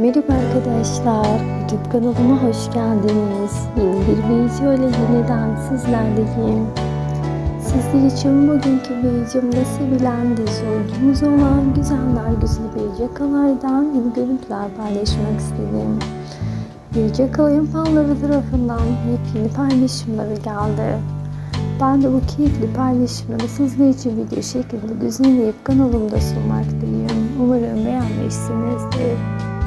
Merhaba arkadaşlar, YouTube kanalıma hoş geldiniz. Yeni bir video ile yeniden sizlerleyim. Sizler için bugünkü videomda sevilen dizi oyuncumuz olan Güzeller Güzeli bir Yakalay'dan yeni görüntüler paylaşmak istedim. Yakalay'ın fanları tarafından yepyeni paylaşımları geldi. Ben de bu keyifli paylaşımları sizler için video şeklinde düzenleyip kanalımda sunmaktayım. Umarım beğenmişsinizdir.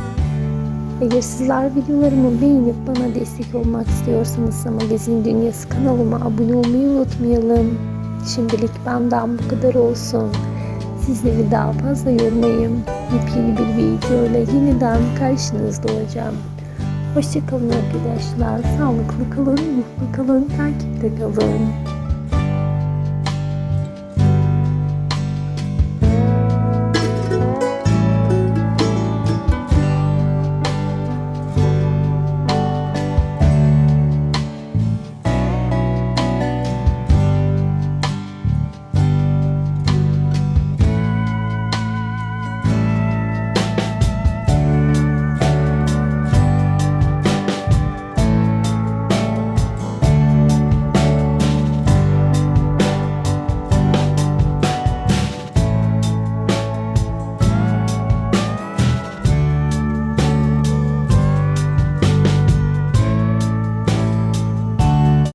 Eğer sizler videolarımı beğenip bana destek olmak istiyorsanız Magazin Dünyası kanalıma abone olmayı unutmayalım. Şimdilik benden bu kadar olsun. Sizleri daha fazla yormayayım. Yepyeni bir video ile yeniden karşınızda olacağım. Hoşçakalın arkadaşlar. Sağlıklı kalın, mutlu kalın, takipte kalın.